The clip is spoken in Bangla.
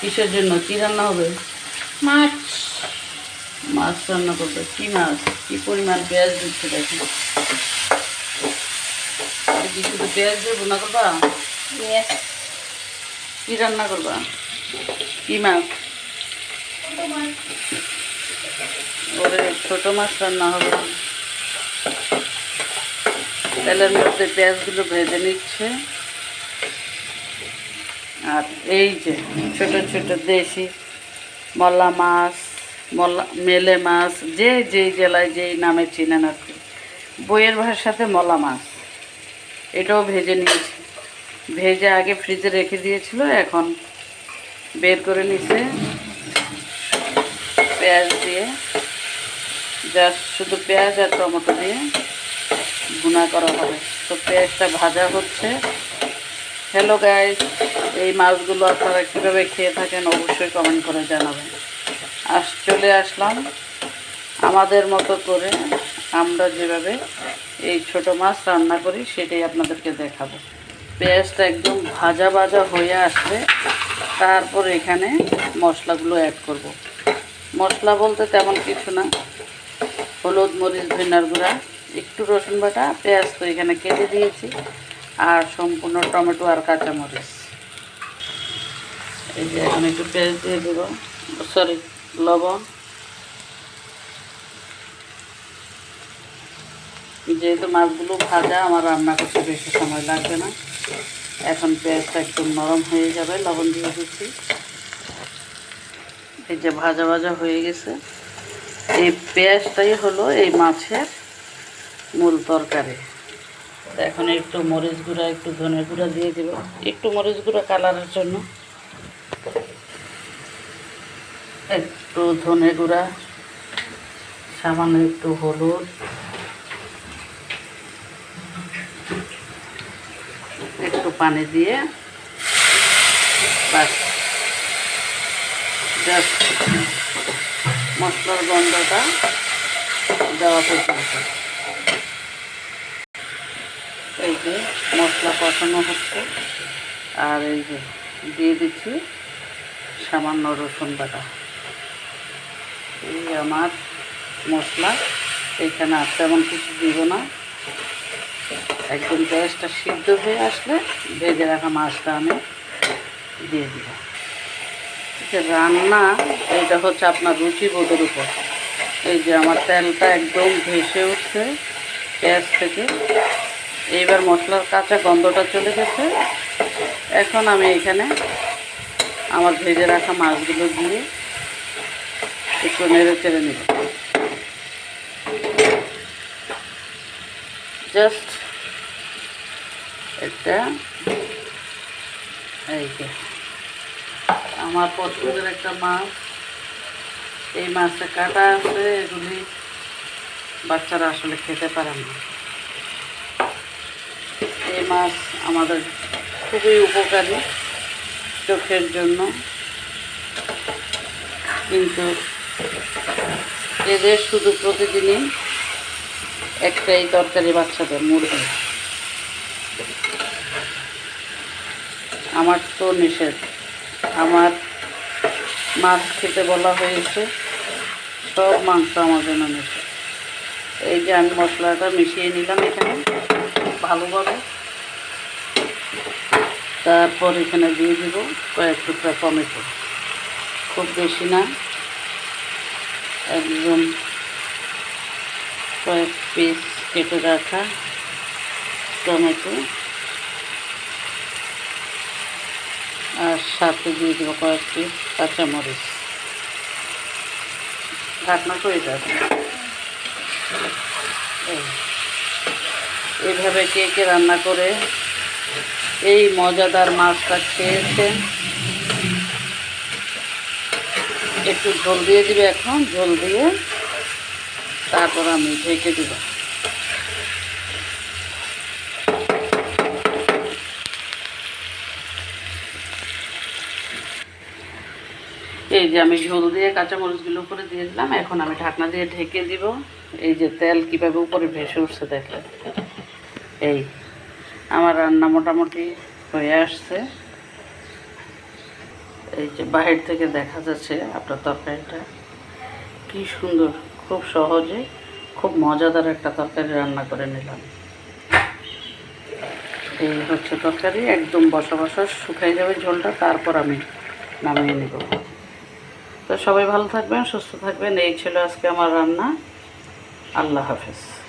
কিসের জন্য? কি রান্না হবে? মাছ। মাছ রান্না করবে। কি মাছ? কি পরিমাণ পেঁয়াজ দিচ্ছে দেখো। কি শুধু পেঁয়াজ দিয়ে বোনা করবা? কি রান্না করবা? কি মাছ? ওরে ছোট মাছ রান্না হবে তেলের মধ্যে পেঁয়াজগুলো ভেজে নিচ্ছে। আর এই যে ছোট ছোট দেশি মল্লা মাছ, মল্লা মেলে মাছ, যে যেই জেলায় যেই নামে চিনেন আর কি। বইয়ের ভাষাতে মলা মাছ। এটাও ভেজে নিয়েছি। ভেজে আগে ফ্রিজে রেখে দিয়েছিল, এখন বের করে নিছে। পেঁয়াজ দিয়ে, জাস্ট শুধু পেঁয়াজ আর টমেটো দিয়ে গুঁড়া করা হবে। তো পেঁয়াজটা ভাজা হচ্ছে। Hello guys. এই মাছগুলো আপনারা কীভাবে খেয়ে থাকেন অবশ্যই কমেন্ট করে জানাবেন। আস চলে আসলাম আমাদের মতো করে আমরা যেভাবে এই ছোট মাছ রান্না করি সেটাই আপনাদেরকে দেখাবো। পেঁয়াজটা একদম ভাজা ভাজা হয়ে আসবে তারপর এখানে মশলাগুলো অ্যাড করব। মশলা বলতে তেমন কিছু না। হলুদ, মরিচ, ধনিয়ার গুঁড়া, একটু রসুন বাটা, পেঁয়াজ তো এখানে কেটে দিয়েছি। আর সম্পূর্ণ টমেটো আর কাঁচামরিচ। এই যে এখন একটু পেঁয়াজ দিয়ে দেবো, সরি, লবণ। যেহেতু মাছগুলো ভাজা, আমার রান্না করতে বেশি সময় লাগবে না। এখন পেঁয়াজটা একটু নরম হয়ে যাবে, লবণ দিয়ে দিচ্ছি। এই যে ভাজা ভাজা হয়ে গেছে। এই পেঁয়াজটাই হলো এই মাছের মূল তরকারি। এখন একটু মরিচ গুঁড়া, একটু ধনে গুঁড়া দিয়ে দেবো। একটু মরিচ গুঁড়া কালারের জন্য। একটু ধনে গুঁড়া, সামান্য একটু হলুদ। একটু পানি দিয়ে মশলার গন্ধটা দেওয়া পর্যন্ত এই যে মশলা কষানো হচ্ছে। আর এই যে দিয়ে দিচ্ছি সামান্য রসুন বাটা। এই আমার মশলা। এখানে আর তেমন কিছু দিব না। একদম গ্যাসটা সিদ্ধ হয়ে আসলে ভেজে রাখা মাছটা আমি দিয়ে দিব। রান্না এটা হচ্ছে আপনার রুচি বোধের উপর। এই যে আমার তেলটা একদম ভেসে উঠছে গ্যাস থেকে। এইবার মশলার কাঁচা গন্ধটা চলে গেছে। এখন আমি এখানে আমার ভেজে রাখা মাছগুলো দিয়ে একটু নেড়ে চেড়ে নেব। জাস্ট একটা এই যে, আমার পছন্দের একটা মাছ। এই মাছটা কাটা আছে, এগুলি বাচ্চারা আসলে খেতে পারে না। এই মাছ আমাদের খুবই উপকারী। চোখের জন্য। কিন্তু এদের শুধু প্রতিদিনই একটাই তরকারি বাচ্চাদের মুরগি। আমার তো নিষেধ। আমার মাছ খেতে বলা হয়েছে, সব মাংস আমার জন্য নিষেধ। এই যে আমি মশলাটা মিশিয়ে নিলাম এখানে ভালোভাবে। তারপর এখানে দিয়ে দিব কয়েক টুকরা টমেটো। খুব বেশি না। একদম কয়েক পিস কেটে রাখা টমেটো। আর সাথে দিয়ে দেবো কয়েক পিস কাঁচামরিচ। ঢাকনা করে যাবে। এই। এইভাবে কে কে রান্না করে এই মজাদার মাছটা খেয়েছেন একটু ঝোল দিয়ে দিবে এখন, ঝোল দিয়ে তারপর আমি ঢেকে দেবো। এই যে আমি ঝোল দিয়ে কাঁচামরিচগুলো উপরে দিয়ে দিলাম, এখন আমি ঢাকনা দিয়ে ঢেকে দিব। এই যে তেল কীভাবে উপরে ভেসে উঠছে দেখলেন? এই আমার রান্না মোটামুটি হয়ে আসছে। এই যে বাহির থেকে দেখা যাচ্ছে আপনার তরকারিটা। কি সুন্দর, খুব সহজে, খুব মজাদার একটা তরকারি রান্না করে নিলাম। এই হচ্ছে তরকারি, একদম বসা বসা শুকাই যাবে ঝোলটা, তারপর আমি নামিয়ে নেব। তো সবাই ভালো থাকবেন, সুস্থ থাকবেন, এই ছিল আজকে আমার রান্না। আল্লাহ হাফেজ।